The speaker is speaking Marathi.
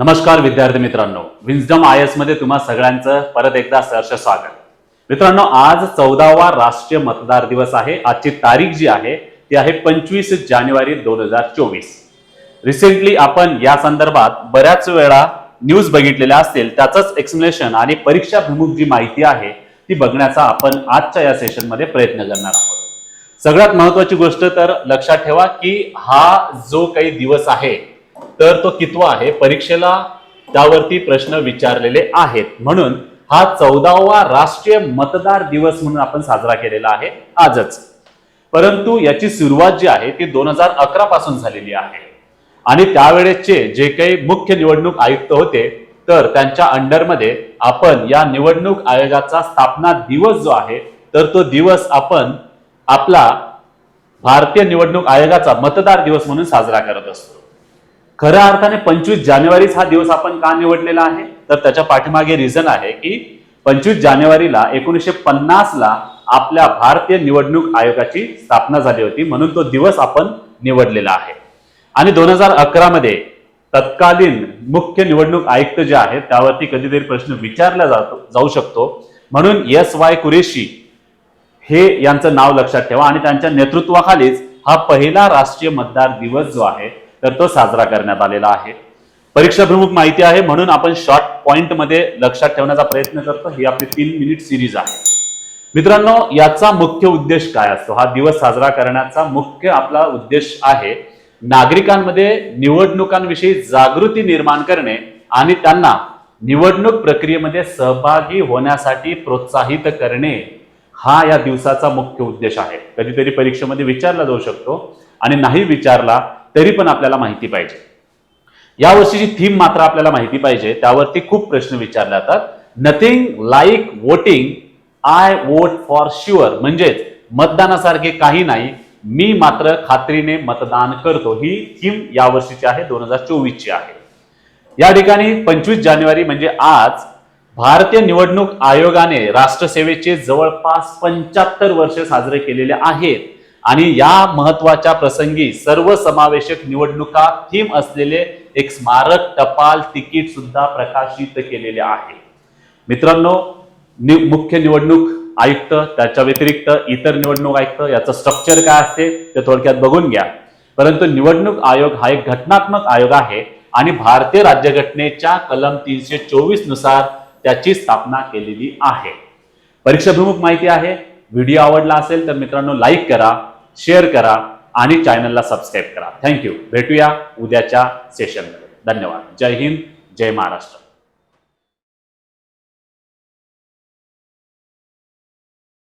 नमस्कार विद्यार्थी मित्रांनो. विन्झडम आय एसमध्ये तुम्हा सगळ्यांचं परत एकदा सहर्ष स्वागत. मित्रांनो आज चौदावा राष्ट्रीय मतदार दिवस आहे. आजची तारीख जी आहे ती आहे पंचवीस जानेवारी दोन हजार चोवीस. रिसेंटली आपण या संदर्भात बऱ्याच वेळा न्यूज बघितलेल्या असतील. त्याचंच एक्सप्लेनेशन आणि परीक्षाभिमुख जी माहिती आहे ती बघण्याचा आपण आजच्या या सेशनमध्ये प्रयत्न करणार आहोत. सगळ्यात महत्वाची गोष्ट तर लक्षात ठेवा की हा जो काही दिवस आहे तर तो कितवा आहे? परीक्षेला त्यावरती प्रश्न विचारलेले आहेत. म्हणून हा चौदावा राष्ट्रीय मतदार दिवस म्हणून आपण साजरा केलेला आहे आजच. परंतु याची सुरुवात जी आहे ती दोन हजार अकरा पासून झालेली आहे. आणि त्यावेळेचे जे काही मुख्य निवडणूक आयुक्त होते तर त्यांच्या अंडरमध्ये आपण या निवडणूक आयोगाचा स्थापना दिवस जो आहे तर तो दिवस आपण आपला भारतीय निवडणूक आयोगाचा मतदार दिवस म्हणून साजरा करत असतो. खऱ्या अर्थाने पंचवीस जानेवारीच हा दिवस आपण का निवडलेला आहे? तर त्याच्या पाठीमागे रिझन आहे की पंचवीस जानेवारीला एकोणीसशे पन्नास ला आपल्या भारतीय निवडणूक आयोगाची स्थापना झाली होती. म्हणून तो दिवस आपण निवडलेला आहे. आणि दोन हजार अकरा मध्ये तत्कालीन मुख्य निवडणूक आयुक्त जे आहेत त्यावरती कधीतरी प्रश्न विचारला जातो जाऊ शकतो. म्हणून एस वाय कुरेशी हे यांचं नाव लक्षात ठेवा. आणि त्यांच्या नेतृत्वाखालीच हा पहिला राष्ट्रीय मतदार दिवस जो आहे तर तो साजरा करण्यात आलेला आहे. परीक्षा प्रमुख माहिती आहे म्हणून आपण शॉर्ट पॉइंटमध्ये लक्षात ठेवण्याचा प्रयत्न करतो. ही आपली तीन मिनिट सिरीज आहे. मित्रांनो याचा मुख्य उद्देश काय असतो? हा दिवस साजरा करण्याचा मुख्य आपला उद्देश आहे नागरिकांमध्ये निवडणुकांविषयी जागृती निर्माण करणे आणि त्यांना निवडणूक प्रक्रियेमध्ये सहभागी होण्यासाठी प्रोत्साहित करणे हा या दिवसाचा मुख्य उद्देश आहे. कधीतरी परीक्षेमध्ये विचारला जाऊ शकतो आणि नाही विचारला तरी पण आपल्याला माहिती पाहिजे. या वर्षीची थीम मात्र आपल्याला माहिती पाहिजे. त्यावरती खूप प्रश्न विचारले जातात. Nothing like voting I vote for sure म्हणजेच मतदानासारखे काही नाही. मी मात्र खात्रीने मतदान करतो. ही थीम या वर्षीची आहे. दोन हजार चोवीसची आहे. या ठिकाणी पंचवीस जानेवारी म्हणजे आज भारतीय निवडणूक आयोगाने राष्ट्रसेवेचे जवळपास पंच्याहत्तर वर्ष साजरे केलेले आहेत. आणि या महत्त्वाच्या प्रसंगी सर्वसमावेशक निवडणुका थीम असलेले एक स्मारक टपाल तिकीट सुद्धा प्रकाशित केलेले आहे. मित्रांनो नि- मुख्य निवडणूक आयुक्त त्याच्या व्यतिरिक्त इतर निवडणूक आयुक्त याचं स्ट्रक्चर काय असते ते थोडक्यात बघून घ्या. परंतु निवडणूक आयोग हा एक घटनात्मक आयोग आहे आणि भारतीय राज्यघटनेच्या कलम तीनशे चोवीसनुसार त्याची स्थापना केलेली आहे. परीक्षाभिमुख माहिती आहे. व्हिडिओ आवडला असेल तर मित्रांनो लाईक करा. शेअर करा आणि चॅनलला सबस्क्राईब करा. थँक्यू भेटूया उद्याच्या सेशनमध्ये धन्यवाद. जय हिंद. जय महाराष्ट्र.